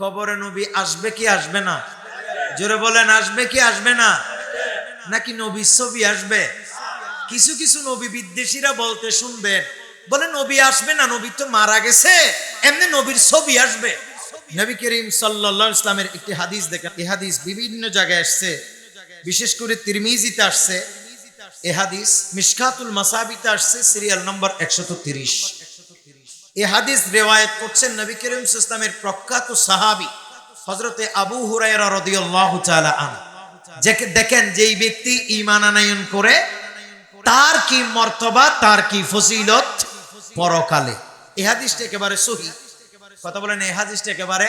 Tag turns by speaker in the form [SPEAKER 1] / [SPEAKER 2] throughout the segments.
[SPEAKER 1] কবরে নবী আসবে কি আসবে না? জোরে বলেন, আসবে কি আসবে না? নাকি নবীর ছবি আসবে? কিছু কিছু নবী বিদ্বেষীরা বলতে শুনবেন বলে নবী আসবে না, নবী তো মারা গেছে, এমনি নবীর ছবি আসবে। নবী করিম আলাইহি ইসলামের একটি হাদিস দেখেন, এই হাদিস বিভিন্ন জায়গায় আসছে, বিশেষ করে তিরমিজিতে আসছে, এ হাদিস মিশকাতুল মাসাবিতে আসছে, সিরিয়াল নম্বর একশত তিরিশ। এ হাদিস রেওয়ায়ত করছেন নবী করিম ইসলামের প্রখ্যাত সাহাবী হজরতে আবু হুরায়রা রাদিয়াল্লাহু তাআলা আন দেখেন যেই ব্যক্তি ঈমান আনায়ন করে, তার কি মর্তবা, তার কি ফজিলত পরকালে। এই হাদিসটা একেবারে সহি। কথা বলেন এই হাদিসটা একেবারে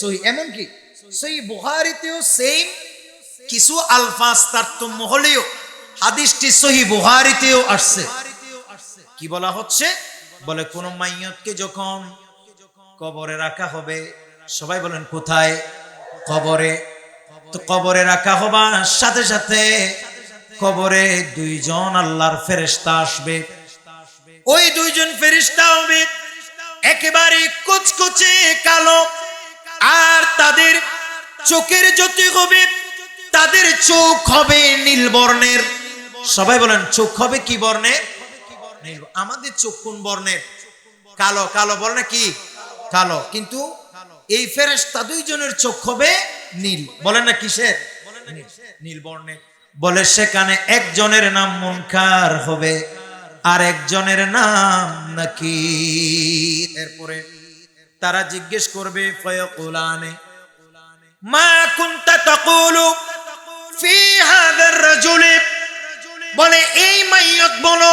[SPEAKER 1] সহি। এমন কি? সহি বুহারিতেও সেম কিছু আলফাজ তারতম্য হলেও হাদিসটি সহি বুহারিতেও আসছে। কি বলা হচ্ছে? বলে, কোন মাইয়তকে যখন কবরে রাখা হবে, সবাই বলেন, কোথায়? কবরে। তো কবরে রাখা হবার সাথে সাথে কবরে দুইজন আল্লাহর ফেরেশতা আসবে। ওই দুইজন ফেরেশতা হবে একেবারে কুচকুচে কালো, আর তাদের চোখের জ্যোতি হবে, তাদের চোখ হবে নীল বর্ণের। সবাই বলেন, চোখ হবে কি বর্ণের? আমাদের চোখ কোন বর্ণের কালো কালো বর্ণে কি? কালো। কিন্তু এই ফেরেশতা দুইজনের চোখ হবে নীল। বলেন না কিসের। নীল। বর্ণের বলে সেখানে একজনের নাম মুনকার হবে, আর একজনের নাম নাকি এরপরে তারা জিজ্ঞেস করবে, ফয়কুলানে, মা কুনতা তাকুলু ফি হাদার রাজুলি? বলে, এই মাইয়ত বলো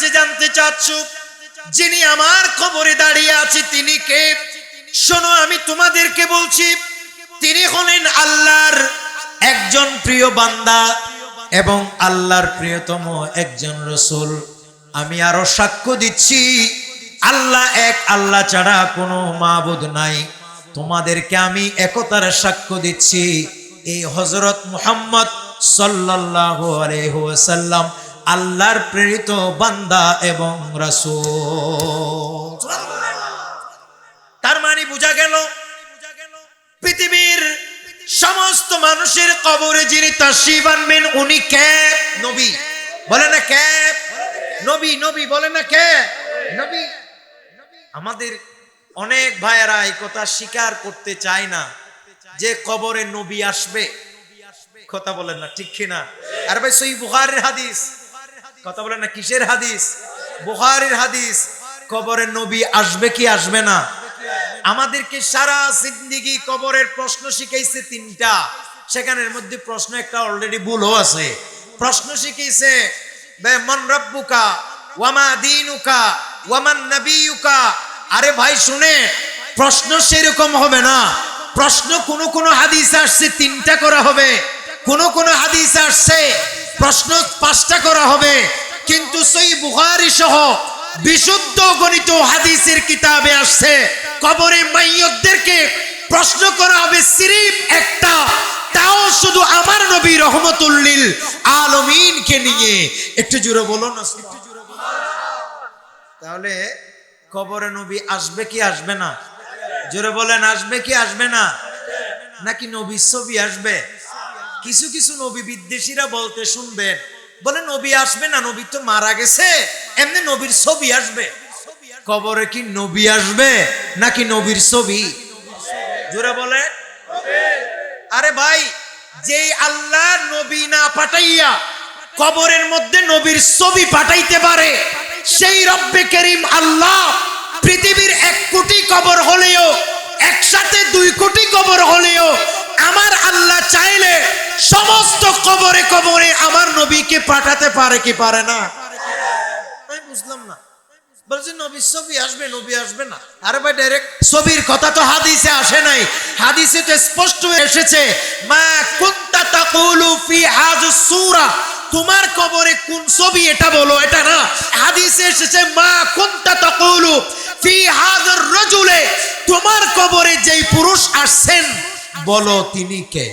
[SPEAKER 1] কাছে জানতে চাচ্ছ? যিনি আমার খবরে দাঁড়িয়ে আছে, তিনি কে? শোনো, আমি তোমাদেরকে বলছি, তিনি হলেন আল্লাহর একজন প্রিয় বান্দা এবং আল্লাহর প্রিয়তম একজন রসুল। আমি আরও সাক্ষ্য দিচ্ছি, আল্লাহ এক, আল্লাহ ছাড়া কোনো মাবুদ নাই। তোমাদেরকে আমি একতার সাক্ষ্য দিচ্ছি। এই হজরত মুহাম্মদ সাল্লাল্লাহু আলাইহি ওয়াসাল্লাম আল্লাহর প্রেরিত বান্দা এবং রাসূল। তার মানে বোঝা গেল, পৃথিবীর সমস্ত মানুষের কবরে যিনি তাশরিফ আনবেন উনি কে? নবী। বলে না কে? নবী নবী, বলে না কে? নবী। আমাদের অনেক ভাইয়েরা এই কথা স্বীকার করতে চায় না যে কবরে নবী আসবে। কথা বলেন না, ঠিক কিনা? আর ভাই সই বুহারের হাদিস। কথা বলেন না, কিসের হাদিস? বুহারের হাদিস। কবরে নবী আসবে কি আসবে না? আমাদেরকে সারা জিন্দিগি কবরের প্রশ্ন শিখাইছে তিনটা। সেখানের মধ্যে প্রশ্ন একটা অলরেডি ভুলও আছে। প্রশ্ন শিখাইছে, বে মন রব্বুকা ওয়ামা দিনুকা ওয়ামান নবিয়ুকা? আরে ভাই, শুনে, প্রশ্ন সেরকম হবে না। প্রশ্ন কোন কোন হাদিস আসছে, তিনটা করা হবে। কোন কোন হাদিস আসছে প্রশ্ন পাঁচটা করা হবে। কিন্তু সেই বুহারি সহ বিশুদ্ধ গণিত হাদিসের কিতাবে আসছে। কবরে মাইয়তদেরকে প্রশ্ন করা হবে সিরিফ একটা। তাও শুধু আমার নবী রহমতুল্লিল আলমিনকে নিয়ে। একটু জুড়ে বলো না। তাহলে কবরে নবী আসবে কি আসবে না? জোরে বলেন, আসবে কি আসবে না? নাকি নবী ছবি আসবে? কিছু কিছু নবী বিদ্বেষীরা বলতে শুনবেন বলে নবী আসবে না, নবী তো মারা গেছে, এমনি নবীর ছবি আসবে। কবরে কি নবী আসবে, নাকি নবীর ছবি? জোরে বলে। আরে ভাই, যেই আল্লাহ নবী না পাঠাইয়া কবরের মধ্যে নবীর ছবি পাঠাইতে পারে, সেই রব্বে করিম আল্লাহ পৃথিবীর এক কোটি কবর হলেও, একসাথে দুই কোটি কবর হলেও সমস্ত কবরে কবরে আমার নবীকে পাঠাতে পারে কি পারে না? আমি বুঝলাম না। বলছে নবীর ছবি আসবে নবী আসবে না। আরে ভাই ডাইরেক্ট ছবির কথা তো হাদিসে আসে নাই। হাদিসে তো স্পষ্ট এসেছে মা কুনতা তাকুলু ফি সূরা? তোমার কবরে কোন ছবি এটা বলো এটা না। হাদিসে এসেছে মা কুনতা তাকুলু ফি হাযার রাজুলে। তোমার কবরে যেই পুরুষ আসছেন বলো তিনি কে?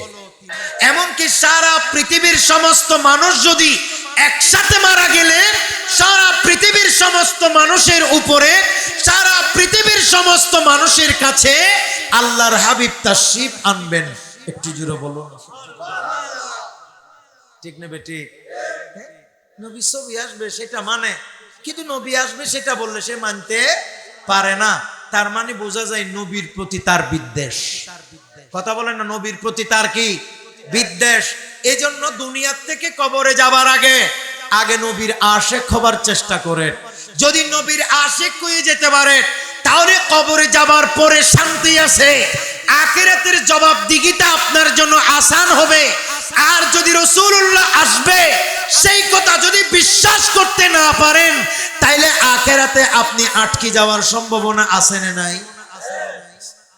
[SPEAKER 1] এমনকি সারা পৃথিবীর সমস্ত মানুষ যদি একসাথে মারা গেলে, সারা পৃথিবীর সমস্ত মানুষের উপরে, সারা পৃথিবীর সমস্ত মানুষের কাছে আল্লাহর হাবিব তাশরিফ আনবেন। একটু জুড়ে বলুন। ঠিক ঠিক? হ্যাঁ? নবী ছবি আসবে, সেটা মানে। কিন্তু নবী আসবে, সেটা বললে সে মানতে পারে না। তার মানে বোঝা যায় নবীর প্রতি তার বিদ্বেষ। কথা বলেন না, নবীর প্রতি তার কি বিদ্বেষ? এজন্য দুনিয়ার থেকে কবরে যাবার আগে আগে নবীর আশেক হবার চেষ্টা করেন। যদি নবীর আশেক হয়ে যেতে পারে, তাহলে কবরে যাবার পরে শান্তি আছে। আখিরাতের জবাব দিগিটা আপনার জন্য আসান হবে। আর যদি রসুল্লাহ আসবে, সেই কথা যদি বিশ্বাস করতে না পারেন, তাইলে আখেরাতে আপনি আটকে যাওয়ার সম্ভাবনা আছে না নাই?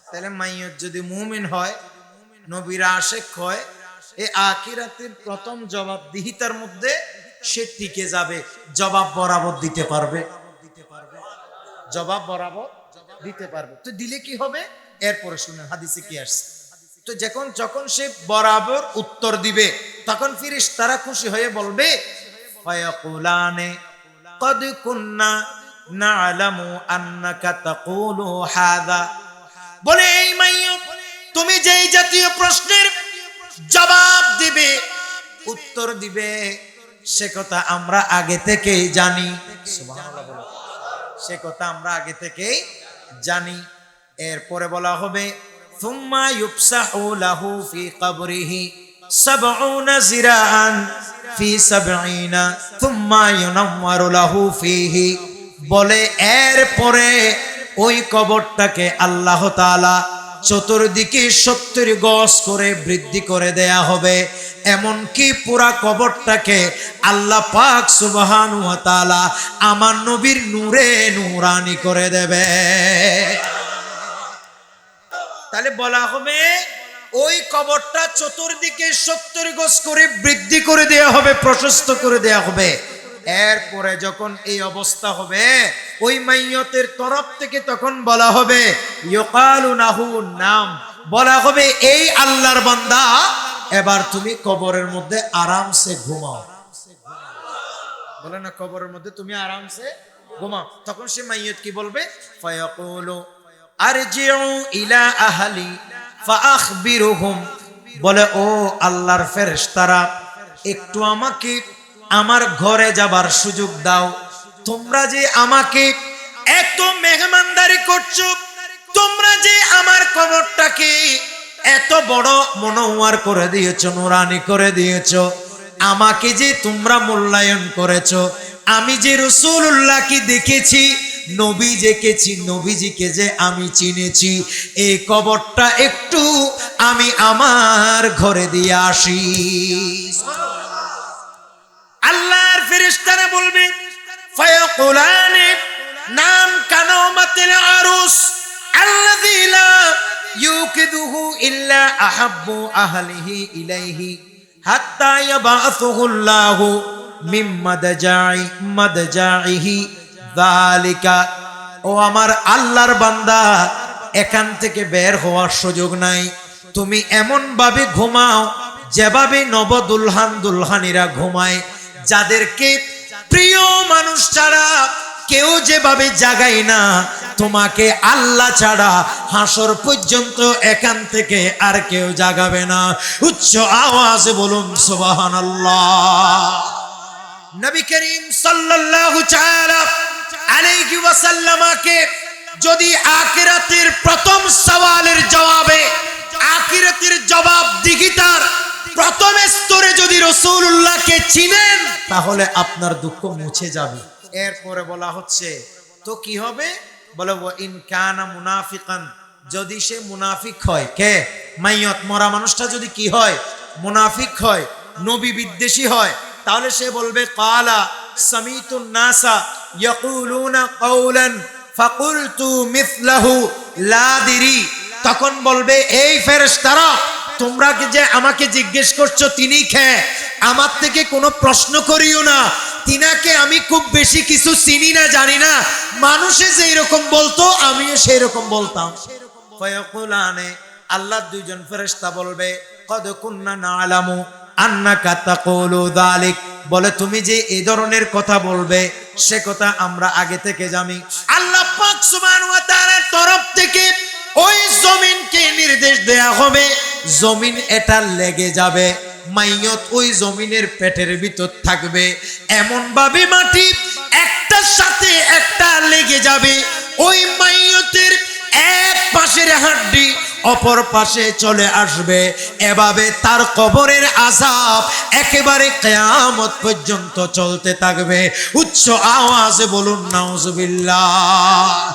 [SPEAKER 1] তাহলে মাইয়ত যদি মুমিন হয় নবীর আশেক হয় এই আখিরাতের প্রথম জবাবদিহিতার মধ্যে সে টিকে যাবে জবাব বরাবর দিতে পারবে জবাব বরাবর দিতে পারবে তো দিলে কি হবে এরপরে শুনে হাদিসে কি আসছে তো যখন যখন সে বরাবর উত্তর দিবে তখন ফিরিস তারা খুশি হয়ে বলবে ফায়াকুলানে قد كنا نعلم أنك تقول هذا বলে, এই মাইয়া, তুমি যেই জাতীয় প্রশ্নের জবাব দিবে, উত্তর দিবে, সে কথা আমরা আগে থেকেই জানি। সে কথা আমরা আগে থেকেই জানি। এরপরে বলা হবে ইউনাওয়ারু লাহু ফিহি। বলে, এরপরে ওই কবরটাকে আল্লাহ তাআলা চতুর্দিকে সত্তর গজ করে বৃদ্ধি করে দেয়া হবে। এমনকি পুরা কবরটাকে আল্লাহ পাক সুবহান তাআলা আমার নবীর নূরে নূরানি করে দেবে। তাহলে বলা হবে ওই কবরটা চতুর্দিকে সত্তর গজ করে বৃদ্ধি করে দেয়া হবে, প্রশস্ত করে দেয়া হবে। এরপরে যখন এই অবস্থা হবে, ওই মাইয়তের তরফ থেকে তখন বলা হবে নাহু নাম। বলা হবে, এই আল্লাহর বান্দা, এবার তুমি কবরের মধ্যে আরামসে ঘুমাও। বলে না, কবরের মধ্যে তুমি আরামসে ঘুমাও। তখন সে মাইয়ত কি বলবে? ইলা বলে, ও আল্লাহর ফেরেশতারা, একটু আমাকে আমার ঘরে যাবার সুযোগ দাও। তোমরা যে আমাকে এত মেহমানদারি করছ, তোমরা যে আমার কবরটাকে এত বড় মনোয়ার করে দিয়েছ, নুরানি করে দিয়েছ, আমাকে যে তোমরা মূল্যায়ন করেছ, আমি যে রসুল্লাহকে দেখেছি নবী জেকেছি নবীজিকে যে আমি চিনেছি এই কবরটা একটু আমি আমার ঘরে দিয়ে আসি। ফেরেশতারা বলবে, ফায়াকুলানে, নাম কানামাতিল আরুস? ও আমার আল্লাহর বান্দা, এখান থেকে বের হওয়ার সুযোগ নাই। তুমি এমন ভাবে ঘুমাও, যেভাবে নব দুলহান দুলহানিরা ঘুমায় যাদেরকে প্রিয় মানুষ ছাড়া কেউ যেভাবে জাগায় না, তোমাকে আল্লাহ ছাড়া হাসর পর্যন্ত এখান থেকে আর কেউ জাগাবে না। উচ্চ আওয়াজে বলুন সুবাহান নবী করিম সাল্লাল্লাহু আলাইহি ওয়াসাল্লামাকে যদি আখিরাতের প্রথম সওয়ালের জবাবে, আখিরাতের জবাব দিগিতার প্রথম স্তরে যদি রসুল্লাহকে চিনেন তাহলে আপনার দুঃখ মুছে যাবে। এরপরে বলা হচ্ছে তো কি হবে? বলে ও ইন কানা মুনাফিকান। যদি সে মুনাফিক হয় কে? মাইয়ত মরা মানুষটা যদি কি হয়? মুনাফিক হয় নবী বিদ্বেষী হয় তাহলে সে বলবে কালা সামিতুন নাসা ইয়াকুলুনা কাওলান ফাকুলতু মিথলাহু লা আদিরি তখন বলবে এই ফেরেশতারা তোমরা কি যে আমাকে জিজ্ঞেস করছ তিনি খে আমার থেকে কোনো প্রশ্ন করিও না। তিনাকে আমি খুব বেশি কিছু চিনি না জানি না। মানুষে যেই রকম বলতো আমিও সেই রকম বলতাম। আল্লাহ দুইজন ফেরেশতা বলবে কদ কুন্না নালামু আন্নাকা তাকুলু যালিক। বলে তুমি যে এই ধরনের কথা বলবে সে কথা আমরা আগে থেকে জানি। আল্লাহ পাক ওয়া তাআলার তরফ থেকে ওই জমিনকে নির্দেশ দেয়া হবে। জমিন এটা লেগে যাবে। মাইয়ত ওই জমিনের পেটের ভিতর থাকবে। এমন ভাবে মাটি একটার সাথে একটা লেগে যাবে। ওই মাইয়তের এক পাশের হাড্ডি অপর পাশে চলে আসবে। এভাবে তার কবরের আজাব একেবারে কেয়ামত পর্যন্ত চলতে থাকবে। উচ্চ আওয়াজে বলুন, নাউজুবিল্লাহ।